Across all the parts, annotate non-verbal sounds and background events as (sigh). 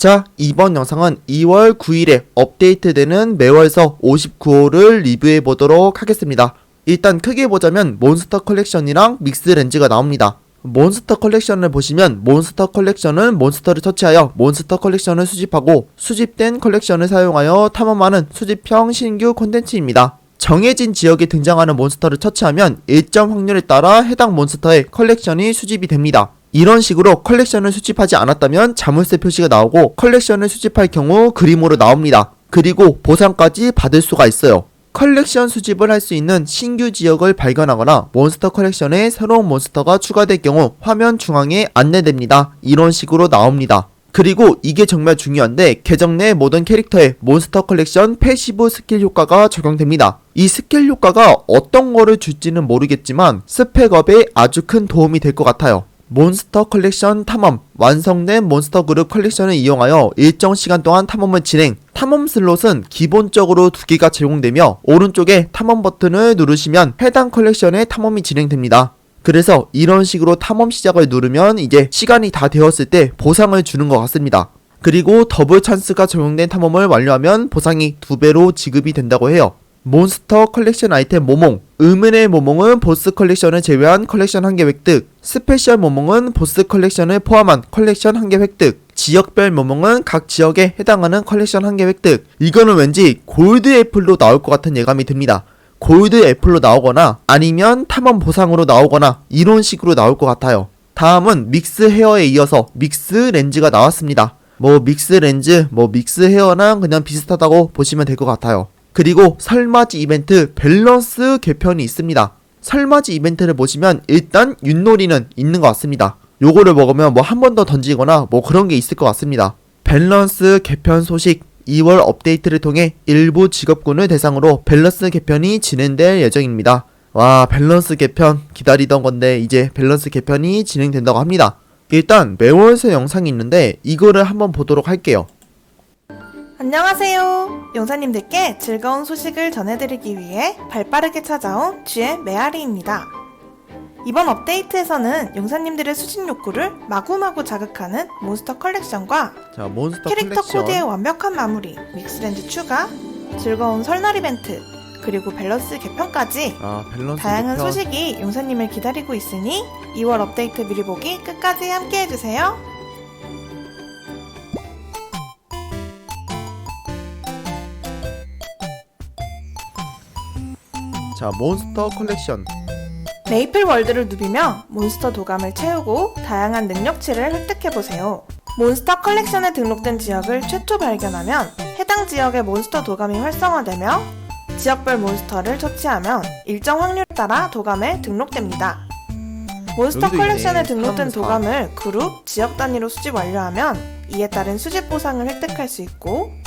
자, 이번 영상은 2월 9일에 업데이트되는 매월서 59호를 리뷰해 보도록 하겠습니다. 일단 크게 보자면 몬스터 컬렉션이랑 믹스 렌즈가 나옵니다. 몬스터 컬렉션을 보시면 몬스터 컬렉션은 몬스터를 처치하여 몬스터 컬렉션을 수집하고 수집된 컬렉션을 사용하여 탐험하는 수집형 신규 콘텐츠입니다. 정해진 지역에 등장하는 몬스터를 처치하면 일정 확률에 따라 해당 몬스터의 컬렉션이 수집이 됩니다. 이런 식으로 컬렉션을 수집하지 않았다면 자물쇠 표시가 나오고 컬렉션을 수집할 경우 그림으로 나옵니다. 그리고 보상까지 받을 수가 있어요. 컬렉션 수집을 할 수 있는 신규 지역을 발견하거나 몬스터 컬렉션에 새로운 몬스터가 추가될 경우 화면 중앙에 안내됩니다. 이런 식으로 나옵니다. 그리고 이게 정말 중요한데 계정 내 모든 캐릭터의 몬스터 컬렉션 패시브 스킬 효과가 적용됩니다. 이 스킬 효과가 어떤 거를 줄지는 모르겠지만 스펙업에 아주 큰 도움이 될 것 같아요. 몬스터 컬렉션 탐험 완성된 몬스터 그룹 컬렉션을 이용하여 일정 시간 동안 탐험을 진행 탐험 슬롯은 기본적으로 두 개가 제공되며 오른쪽에 탐험 버튼을 누르시면 해당 컬렉션의 탐험이 진행됩니다. 그래서 이런 식으로 탐험 시작을 누르면 이제 시간이 다 되었을 때 보상을 주는 것 같습니다. 그리고 더블 찬스가 적용된 탐험을 완료하면 보상이 두 배로 지급이 된다고 해요. 몬스터 컬렉션 아이템 모몽 의문의 모몽은 보스 컬렉션을 제외한 컬렉션 한 개 획득 스페셜 모몽은 보스 컬렉션을 포함한 컬렉션 한 개 획득 지역별 모몽은 각 지역에 해당하는 컬렉션 한 개 획득. 이거는 왠지 골드 애플로 나올 것 같은 예감이 듭니다. 골드 애플로 나오거나 아니면 탐험 보상으로 나오거나 이런 식으로 나올 것 같아요. 다음은 믹스 헤어에 이어서 믹스 렌즈가 나왔습니다. 뭐 믹스 렌즈 뭐 믹스 헤어랑 그냥 비슷하다고 보시면 될 것 같아요 그리고 설맞이 이벤트 밸런스 개편이 있습니다. 설맞이 이벤트를 보시면 일단 윷놀이는 있는 것 같습니다. 요거를 먹으면 뭐 한 번 더 던지거나 뭐 그런 게 있을 것 같습니다. 밸런스 개편 소식 2월 업데이트를 통해 일부 직업군을 대상으로 밸런스 개편이 진행될 예정입니다. 와 밸런스 개편 기다리던 건데 이제 밸런스 개편이 진행된다고 합니다. 일단 매월새 영상이 있는데 이거를 한번 보도록 할게요. 안녕하세요. 용사님들께 즐거운 소식을 전해드리기 위해 발빠르게 찾아온 쥐의 메아리입니다. 이번 업데이트에서는 용사님들의 수집 욕구를 마구마구 자극하는 몬스터 컬렉션과 자 몬스터 캐릭터 컬렉션 코드의 완벽한 마무리, 믹스랜드 추가, 즐거운 설날 이벤트, 그리고 밸런스 개편까지 아 밸런스 다양한 개편. 소식이 용사님을 기다리고 있으니 2월 업데이트 미리 보기 끝까지 함께 해주세요. 자 몬스터 컬렉션 메이플 월드를 누비며 몬스터 도감을 채우고 다양한 능력치를 획득해보세요. 몬스터 컬렉션에 등록된 지역을 최초 발견하면 해당 지역의 몬스터 도감이 활성화되며 지역별 몬스터를 처치하면 일정 확률에 따라 도감에 등록됩니다. 몬스터 컬렉션에. 등록된. 도감을 그룹, 지역 단위로 수집 완료하면 이에 따른 수집 보상을 획득할 수 있고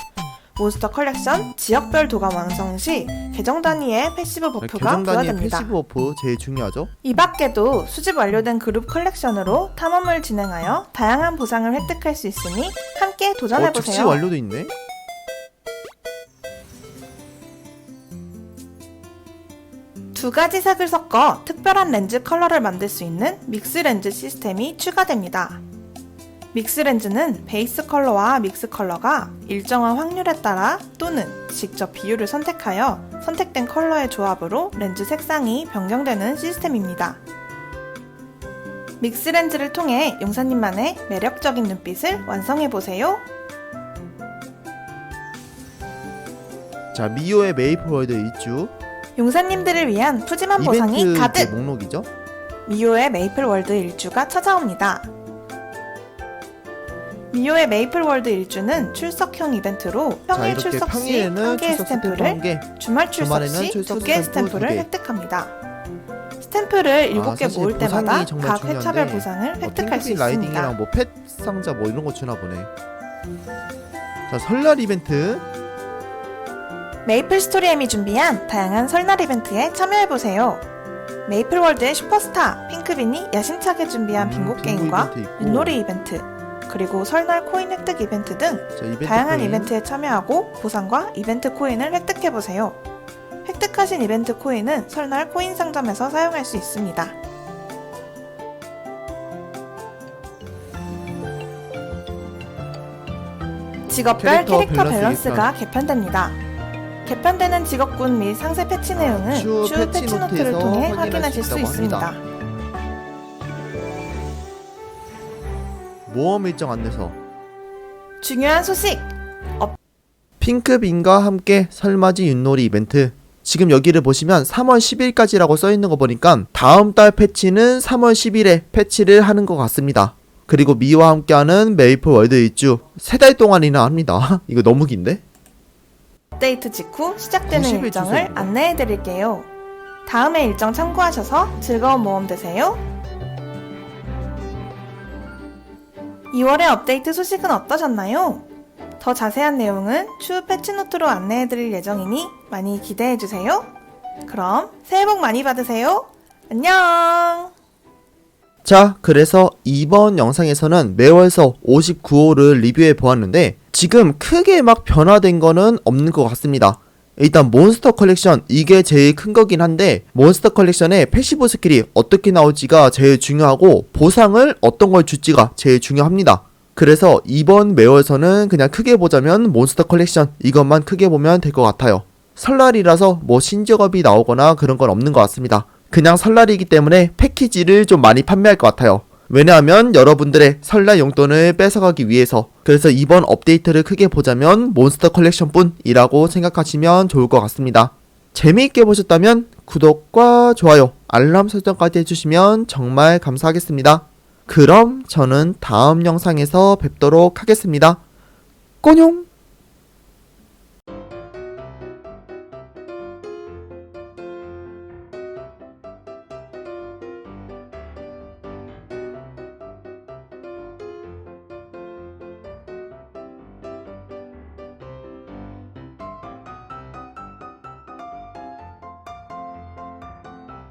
몬스터 컬렉션 지역별 도감 완성 시 계정 단위의 패시브 버프가 네, 계정 단위의 부여됩니다. 패시브 버프 제일 중요하죠. 이 밖에도 수집 완료된 그룹 컬렉션으로 탐험을 진행하여 다양한 보상을 획득할 수 있으니 함께 어, 즉시 도전해보세요. 완료도 있네. 두 가지 색을 섞어 특별한 렌즈 컬러를 만들 수 있는 믹스 렌즈 시스템이 추가됩니다. 믹스 렌즈는 베이스 컬러와 믹스 컬러가 일정한 확률에 따라 또는 직접 비율을 선택하여 선택된 컬러의 조합으로 렌즈 색상이 변경되는 시스템입니다. 믹스 렌즈를 통해 용사님만의 매력적인 눈빛을 완성해보세요. 자 미호의 메이플 월드 일주 용사님들을 위한 푸짐한 보상이 가득! 그 목록이죠. 미호의 메이플 월드 일주가 찾아옵니다. 미호의 메이플 월드 일주는 출석형 이벤트로 자 평일 이렇게 출석 시 평일에는 한 개의 출석 스탬프 스탬프를, 한 개. 주말 출석 주말에는 시 출석 두 개의 스탬프 스탬프를 두 개. 획득합니다. 스탬프를 개 아, 사실 모을 때마다 정말 각 중요한데 회차별 보상을 뭐 획득할 수 탱크비 라이딩이랑 있습니다. 뭐펫 상자 뭐 이런 거 주나 보네. 자 설날 이벤트 메이플 스토리엠이 준비한 다양한 설날 이벤트에 참여해보세요. 메이플 월드의 슈퍼스타 핑크빈이 야심차게 준비한 음, 빙고 빙고 게임과 이벤트 있고. 윷놀이 이벤트, 그리고 설날 코인 획득 이벤트 등 자 이벤트 다양한 코인. 이벤트에 참여하고 보상과 이벤트 코인을 획득해보세요. 획득하신 이벤트 코인은 설날 코인 상점에서 사용할 수 있습니다. 직업별 캐릭터 캐릭터, 밸런스 밸런스가 개편됩니다. 개편되는 직업군 및 상세 패치 내용은 추후 추후 패치 노트를 통해 확인하실 수 있습니다. 모험 일정 안내서 중요한 소식! 핑크빈과 함께 설맞이 윷놀이 이벤트 지금 여기를 보시면 3월 10일까지라고 써 있는 거 보니까 다음 달 패치는 3월 10일에 패치를 하는 것 같습니다. 그리고 미와 함께하는 메이플 월드 일주 세달 동안이나 합니다. (laughs) 이거 너무 긴데? 업데이트 직후 시작되는 90일 일정을 주소입니다. 안내해 드릴게요. 다음의 일정 참고하셔서 즐거운 모험 되세요. 2월의 업데이트 소식은 어떠셨나요? 더 자세한 내용은 추후 패치노트로 안내해 드릴 예정이니 많이 기대해 주세요. 그럼 새해 복 많이 받으세요. 안녕! 자, 그래서 이번 영상에서는 매월서 59호를 리뷰해 보았는데 지금 크게 막 변화된 거는 없는 것 같습니다. 일단 몬스터 컬렉션 이게 제일 큰 거긴 한데 몬스터 컬렉션의 패시브 스킬이 어떻게 나올지가 제일 중요하고 보상을 어떤 걸 줄지가 제일 중요합니다. 그래서 이번 매월서는 그냥 크게 보자면 몬스터 컬렉션 이것만 크게 보면 될 것 같아요. 설날이라서 뭐 신작업이 나오거나 그런 건 없는 것 같습니다. 그냥 설날이기 때문에 패키지를 좀 많이 판매할 것 같아요. 왜냐하면 여러분들의 설날 용돈을 뺏어가기 위해서 그래서 이번 업데이트를 크게 보자면 몬스터 컬렉션 뿐이라고 생각하시면 좋을 것 같습니다. 재미있게 보셨다면 구독과 좋아요, 알람 설정까지 해주시면 정말 감사하겠습니다. 그럼 저는 다음 영상에서 뵙도록 하겠습니다. 꼬뇽!